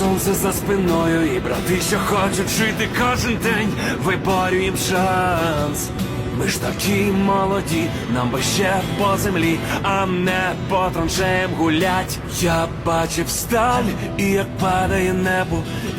Сонце за спиною і брати, що хочуть жити кожен день, виборюєм шанс. Ми ж такі молоді, нам би ще по землі, а не по траншеям гулять. Я бачив сталь і як падає небо.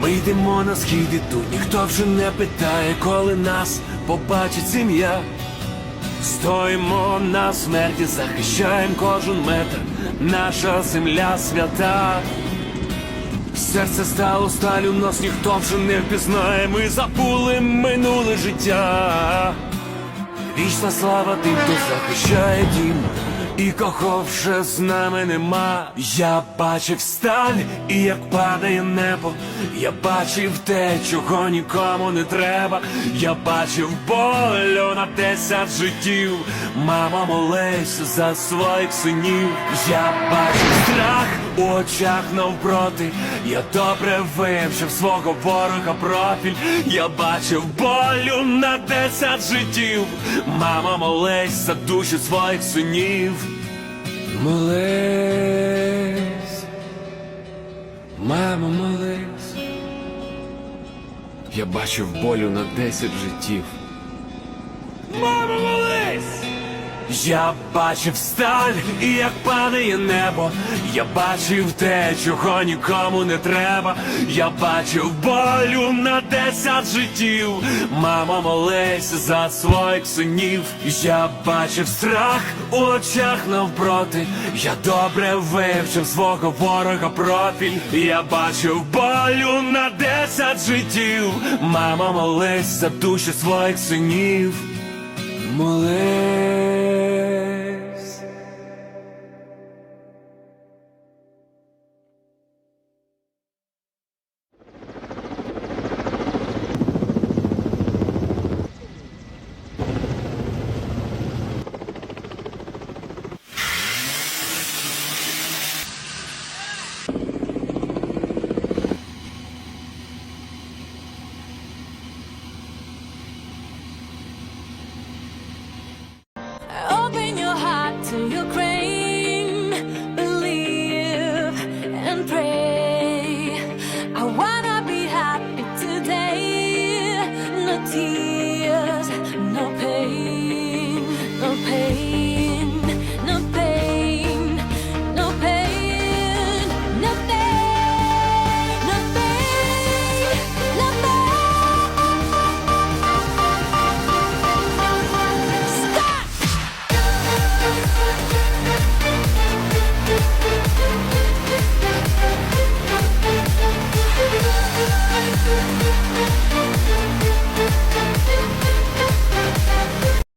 Ми йдемо на схід і тут ніхто вже не питає, коли нас побачить сім'я. Стоїмо на смерті, захищаємо кожен метр, наша земля свята. Серце стало сталю, нас ніхто вже не впізнає, ми забули минуле життя. Вічна слава тим, хто захищає дім, і кого вже з нами нема. Я бачив сталь, і як падає небо. Я бачив те, чого нікому не треба. Я бачив болю на десять життів. Мама молись за своїх синів. Я бачив страх очах навпроти. Я добре вивчив свого ворога профіль. Я бачив болю на десять життів. Мама молись за душі своїх синів. Молись, мамо, молись. Я бачив болю на десять життів. Мамо, молись! Я бачив сталь і як падає небо. Я бачив те, чого нікому не треба. Я бачив болю на десять життів. Мама, молись за своїх синів. Я бачив страх у очах навпроти. Я добре вивчив свого ворога профіль. Я бачив болю на десять життів. Мама, молись за душі своїх синів. Молись. I want